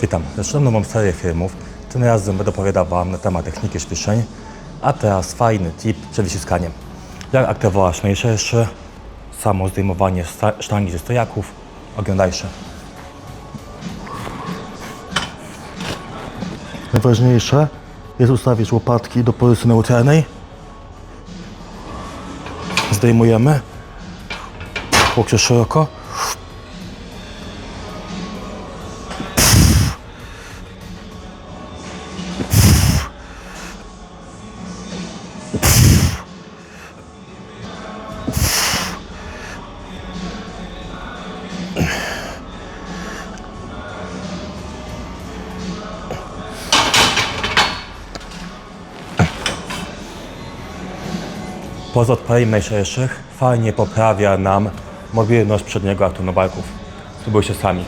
Witam. Zaczynam nową serię filmów. Tym razem będę opowiadał Wam na temat techniki ćwiczeń, a teraz fajny tip przed wyciskaniem. Jak aktywować najszersze, samo zdejmowanie sztangi ze stojaków. Oglądajcie. Najważniejsze jest ustawić łopatki do pozycji neutralnej. Zdejmujemy. Łokcie szeroko. Poza odpaleniem najszerszych fajnie poprawia nam mobilność przedniego aktu nowaków. Spróbujcie sami.